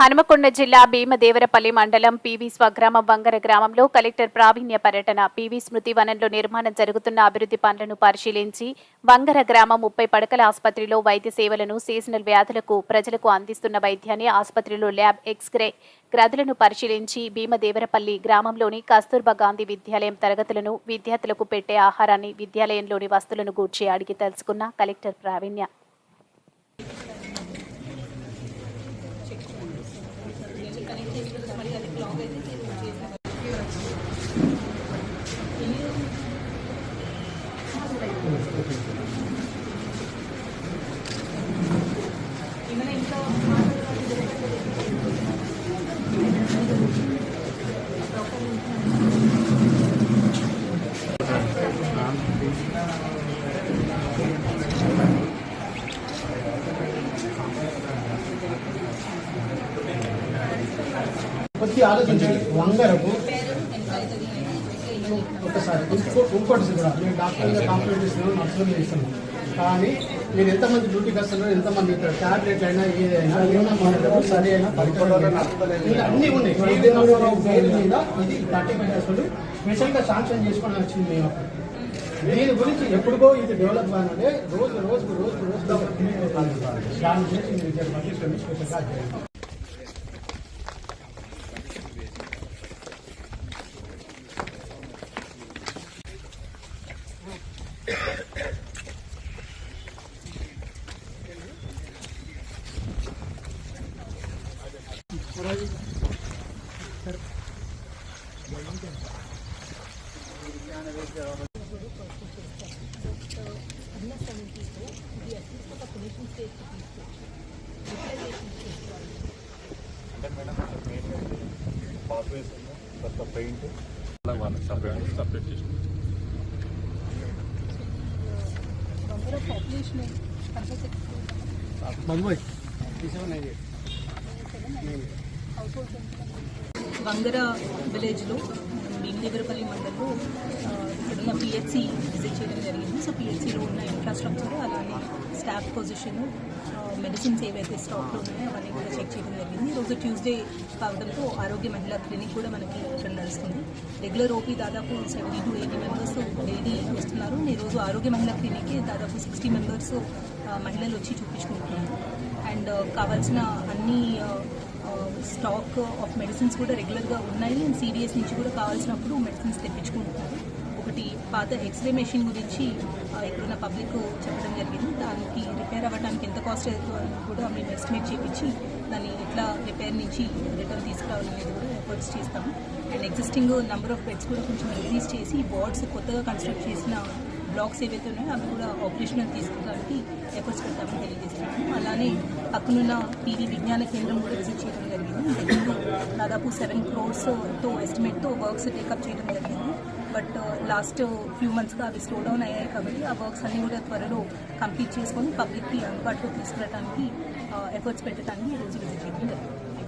హనుమకొండ జిల్లా భీమదేవరపల్లి మండలం పివి స్వగ్రామం వంగర గ్రామంలో కలెక్టర్ ప్రావీణ్య పర్యటన పివి స్మృతి వనంలో నిర్మాణం జరుగుతున్న అభివృద్ధి పనులను పరిశీలించి వంగర గ్రామం ముప్పై పడకల ఆసుపత్రిలో వైద్య సేవలను సీజనల్ వ్యాధులకు ప్రజలకు అందిస్తున్న వైద్యాన్ని ఆసుపత్రిలో ల్యాబ్ ఎక్స్రే గ్రదులను పరిశీలించి భీమదేవరపల్లి గ్రామంలోని కస్తూర్బా గాంధీ విద్యాలయం తరగతులను విద్యార్థులకు పెట్టే ఆహారాన్ని విద్యాలయంలోని వస్తువులను గూర్చి అడిగి తెలుసుకున్న కలెక్టర్ ప్రావీణ్య. Long. కొద్ది ఆలోచించండి. వంగరకు ఒకసారి ఇంకో ఇంకోటి కూడా. నేను డాక్టర్గా కంప్లైంట్ ఇస్తున్నాను నర్సులు ఇస్తున్నాను కానీ మీరు ఎంతమంది డ్యూటీకి వస్తున్నారు ఎంతమంది ఇక్కడ ట్యాబ్లెట్ అయినా ఏదైనా ఏమైనా మనకు సరి అయినా ఇంకా అన్నీ ఉన్నాయి. పేరు మీద ఇది థర్టీ ఫైవ్ పర్సెంట్ స్పెషల్గా శాంక్షన్ చేసుకొని వచ్చింది మేము. దీని గురించి ఎప్పుడుగో ఇది డెవలప్ కానంటే రోజు రోజు రోజు రోజు దాని గురించి మీరు ఇక్కడ పట్టించుకొని స్పెషల్గా చేయండి పాత్వేస్ తర్వాత పెయింట్ అలా వాళ్ళకి సపరేట్ సపరేట్ చేసి వంగర విలేజ్లో భీమదేవరపల్లి మండలంలో ఇక్కడ పిహెచ్సి విజిట్ చేయడం జరిగింది. సో పిహెచ్సిలో ఉన్న ఇన్ఫ్రాస్ట్రక్చర్ అలానే స్టాఫ్ పొజిషన్ మెడిసిన్స్ ఏవైతే స్టాక్లో ఉన్నాయో అవన్నీ కూడా చెక్ చేయడం జరిగింది. ఈరోజు ట్యూస్డే కావడంతో ఆరోగ్య మహిళా క్లినిక్ కూడా మనకి ఇక్కడ నడుస్తుంది రెగ్యులర్ ఓపీ దాదాపు seventy to eighty members daily వస్తున్నారు. ఈరోజు ఆరోగ్య మహిళా క్లినిక్కి దాదాపు సిక్స్టీ మెంబర్స్ మహిళలు వచ్చి చూపించుకుంటున్నారు. అండ్ కావాల్సిన అన్ని స్టాక్ ఆఫ్ మెడిసిన్స్ కూడా రెగ్యులర్గా ఉన్నాయి. అండ్ సిడిఎస్ నుంచి కూడా కావాల్సినప్పుడు మెడిసిన్స్ తెప్పించుకుంటున్నారు. ఒకటి పాత ఎక్స్రే మెషిన్ గురించి ఇక్కడున్న పబ్లిక్ చెప్పడం జరిగింది. దానికి రిపేర్ అవ్వడానికి ఎంత కాస్ట్ అవుతుందో కూడా మేము ఎస్టిమేట్ చేయించి దాన్ని ఎట్లా రిపేర్ నుంచి రిటర్న్ తీసుకురావాలనేది కూడా ఎఫర్ట్స్ చేస్తాము. And existing number of beds కూడా కొంచెం ఇంక్రీజ్ చేసి వార్డ్స్ కొత్తగా కన్స్ట్రక్ట్ చేసిన బ్లాక్స్ ఏవైతే ఉన్నాయో అవి కూడా ఆపరేషనల్ తీసుకోవడానికి ఎఫర్ట్స్ పెడతామని తెలియజేస్తున్నాము. అలానే పక్కనున్న టీవీ విజ్ఞాన కేంద్రం కూడా విజిట్ చేయడం జరిగింది. దాదాపు సెవెన్ క్రోర్స్తో ఎస్టిమేట్తో వర్క్స్ టేకప్ చేయడం జరిగింది. బట్ లాస్ట్ ఫ్యూ మంత్స్గా అవి స్లో డౌన్ అయ్యాయి కాబట్టి ఆ వర్క్స్ అన్నీ కూడా త్వరలో కంప్లీట్ చేసుకొని పబ్లిక్కి అందుబాటులో తీసుకురావడానికి uh, ఎఫర్ట్స్ పెట్టడానికి ఈరోజు విజిట్ చేయడం జరిగింది.